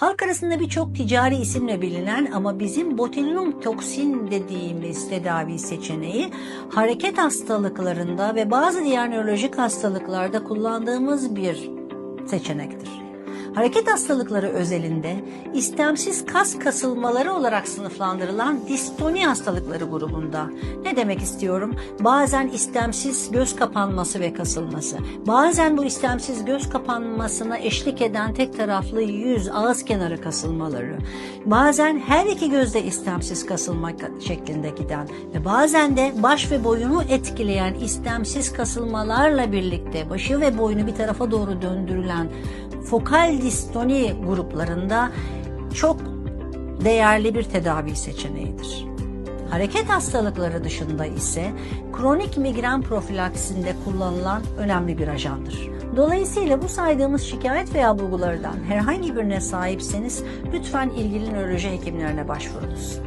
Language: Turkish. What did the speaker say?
Halk arasında birçok ticari isimle bilinen ama bizim botulinum toksin dediğimiz tedavi seçeneği hareket hastalıklarında ve bazı diğer nörolojik hastalıklarda kullandığımız bir seçenektir. Hareket hastalıkları özelinde istemsiz kas kasılmaları olarak sınıflandırılan distoni hastalıkları grubunda. Ne demek istiyorum? Bazen istemsiz göz kapanması ve kasılması. Bazen bu istemsiz göz kapanmasına eşlik eden tek taraflı yüz, ağız kenarı kasılmaları. Bazen her iki gözde istemsiz kasılma şeklinde giden ve bazen de baş ve boyunu etkileyen istemsiz kasılmalarla birlikte başı ve boynu bir tarafa doğru döndürülen fokal distoni gruplarında çok değerli bir tedavi seçeneğidir. Hareket hastalıkları dışında ise kronik migren profilaksisinde kullanılan önemli bir ajandır. Dolayısıyla bu saydığımız şikayet veya bulgulardan herhangi birine sahipseniz lütfen ilgili nöroloji hekimlerine başvurunuz.